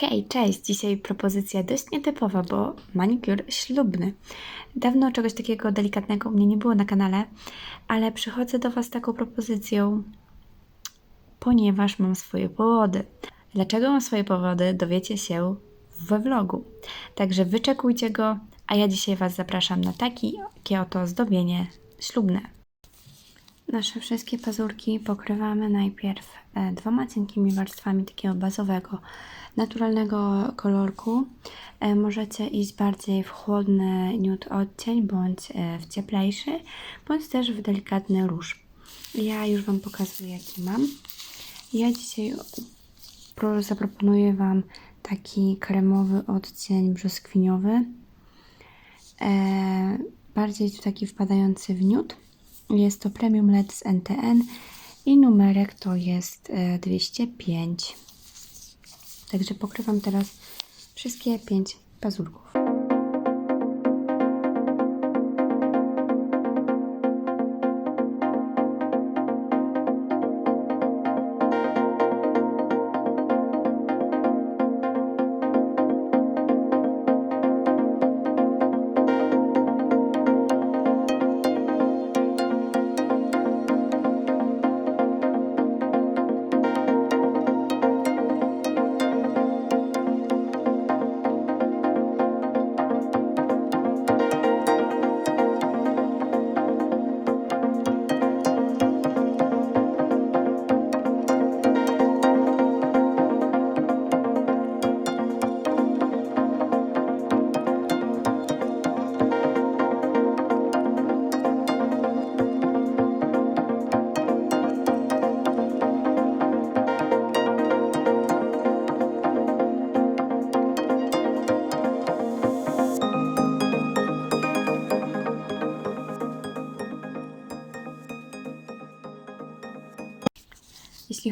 Hej, cześć! Dzisiaj propozycja dość nietypowa, bo manikur ślubny. Dawno czegoś takiego delikatnego u mnie nie było na kanale, ale przychodzę do Was z taką propozycją, ponieważ mam swoje powody. Dlaczego mam swoje powody, dowiecie się we vlogu. Także wyczekujcie go, a ja dzisiaj Was zapraszam na taki, takie oto zdobienie ślubne. Nasze wszystkie pazurki pokrywamy najpierw e, dwoma cienkimi warstwami takiego bazowego, naturalnego kolorku. E, możecie iść bardziej w chłodny nude odcień, bądź e, w cieplejszy, bądź też w delikatny róż. Ja już Wam pokazuję, jaki mam. Ja dzisiaj pro- zaproponuję Wam taki kremowy odcień brzoskwiniowy. Bardziej taki wpadający w nude. Jest to Premium LED z NTN i numerek to jest e, 205. Także pokrywam teraz wszystkie 5 pazurków.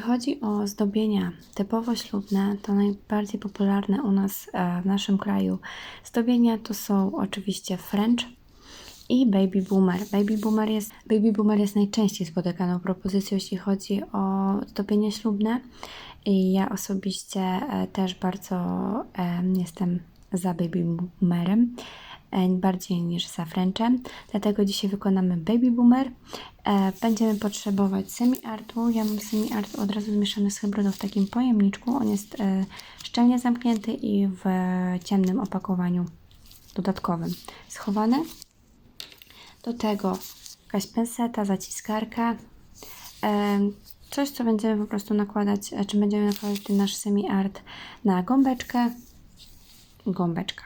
Chodzi o zdobienia typowo ślubne, to najbardziej popularne u nas e, w naszym kraju zdobienia to są oczywiście French i Baby Boomer. Baby Boomer jest, baby boomer jest najczęściej spotykaną propozycją, jeśli chodzi o zdobienie ślubne. I ja osobiście e, też bardzo e, jestem za Baby Boomerem bardziej niż za Frenchem. Dlatego dzisiaj wykonamy Baby Boomer. E, Będziemy potrzebować semi-artu. Ja mam semi-art od razu zmieszany z hybrydą w takim pojemniczku. On jest e, szczelnie zamknięty i w ciemnym opakowaniu dodatkowym schowany. Do tego jakaś penseta, zaciskarka. E, Coś, co będziemy po prostu nakładać, e, czy będziemy nakładać ten nasz semi-art na gąbeczkę. Gąbeczka.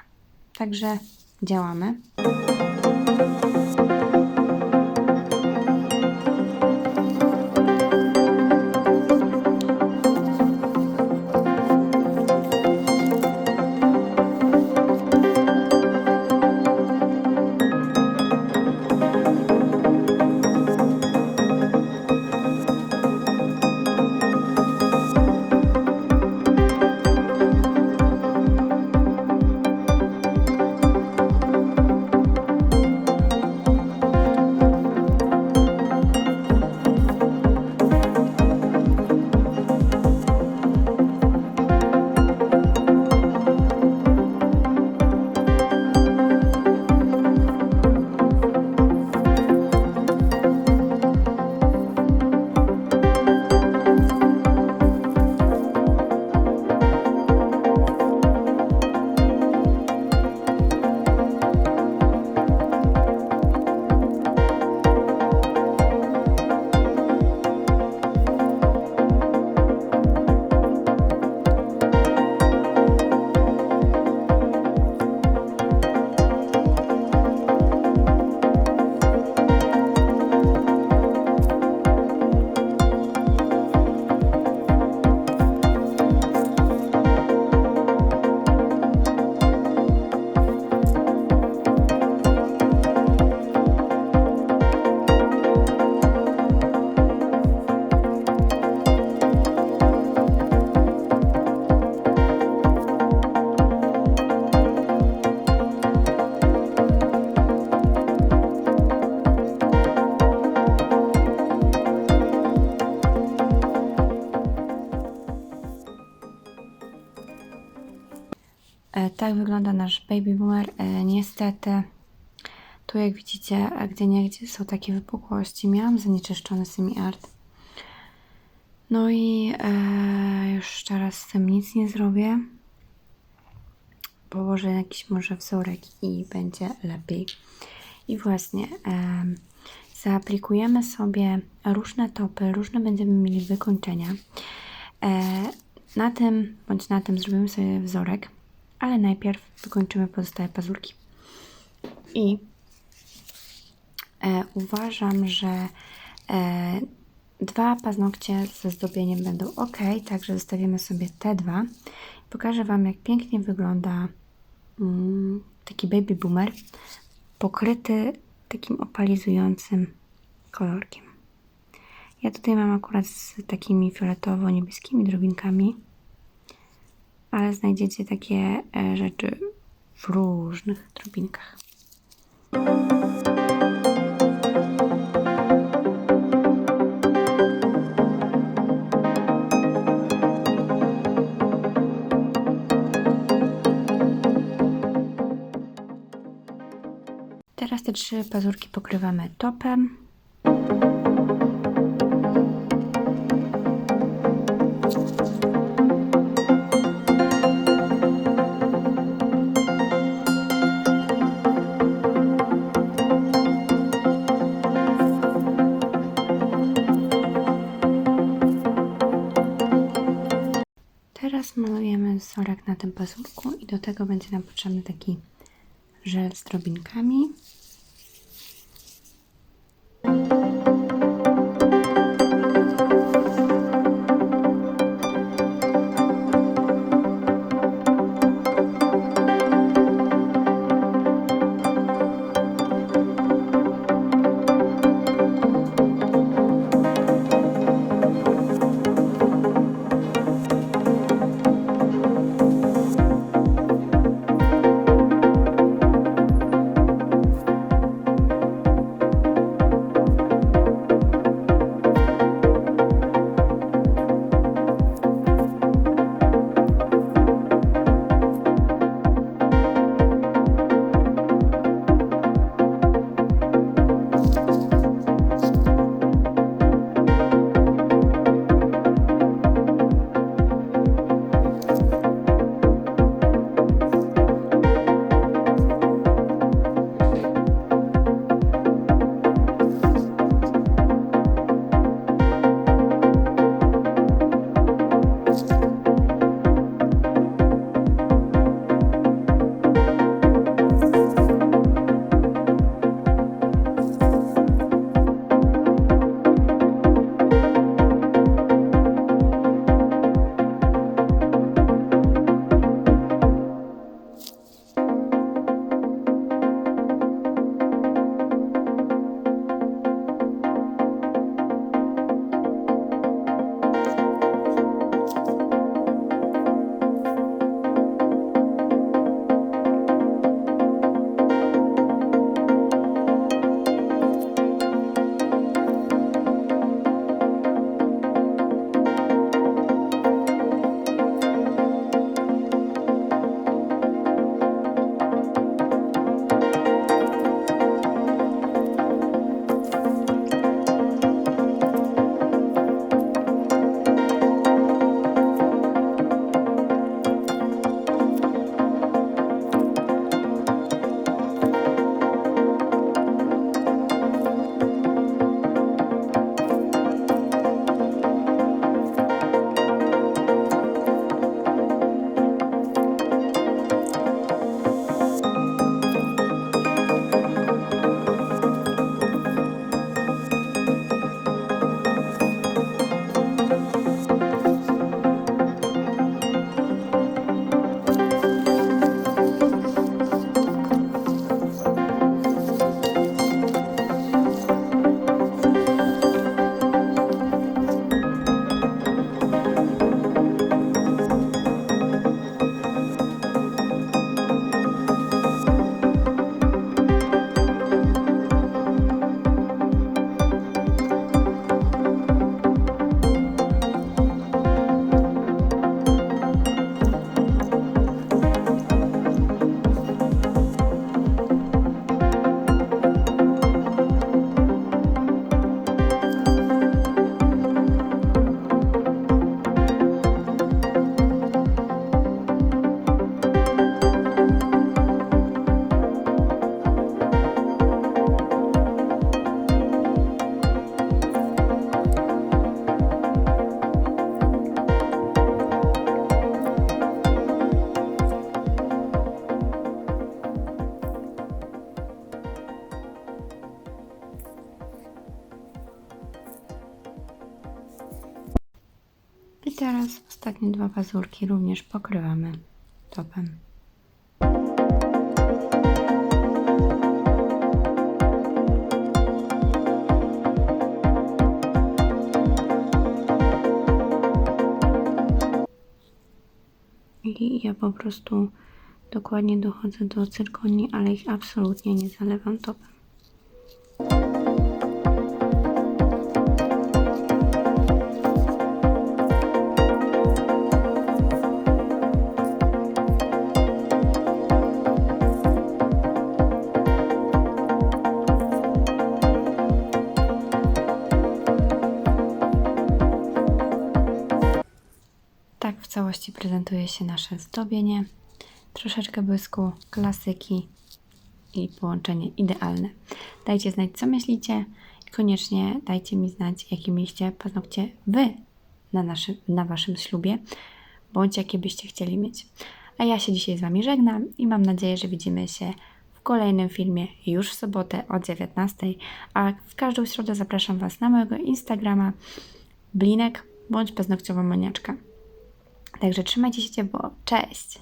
Także działamy. Tak wygląda nasz baby boomer. E, niestety, tu jak widzicie, e, gdzie niegdzie są takie wypukłości. Miałam zanieczyszczony semi-art. No i e, już teraz z tym nic nie zrobię. Położę jakiś może wzorek i będzie lepiej. I właśnie em, zaaplikujemy sobie różne topy, różne będziemy mieli wykończenia. E, na tym bądź na tym zrobimy sobie wzorek, ale najpierw wykończymy pozostałe pazurki. I e, uważam, że e, dwa paznokcie ze zdobieniem będą ok, także zostawimy sobie te dwa. Pokażę Wam, jak pięknie wygląda mm, taki baby boomer pokryty takim opalizującym kolorkiem. Ja tutaj mam akurat z takimi fioletowo-niebieskimi drobinkami, ale znajdziecie takie e, rzeczy w różnych drobinkach. Teraz te trzy pazurki pokrywamy topem. Wzorek na tym pazurku i do tego będzie nam potrzebny taki żel z drobinkami. Teraz ostatnie dwa pazurki również pokrywamy topem. I ja po prostu dokładnie dochodzę do cyrkonii, ale ich absolutnie nie zalewam topem. Całości prezentuje się nasze zdobienie. Troszeczkę błysku, klasyki i połączenie idealne. Dajcie znać, co myślicie i koniecznie dajcie mi znać, jakie mieliście paznokcie Wy na, naszym, na Waszym ślubie, bądź jakie byście chcieli mieć. A ja się dzisiaj z Wami żegnam i mam nadzieję, że widzimy się w kolejnym filmie już w sobotę o 19, a w każdą środę zapraszam Was na mojego Instagrama blinek bądź paznokciowa maniaczka. Także trzymajcie się ciepło. Cześć!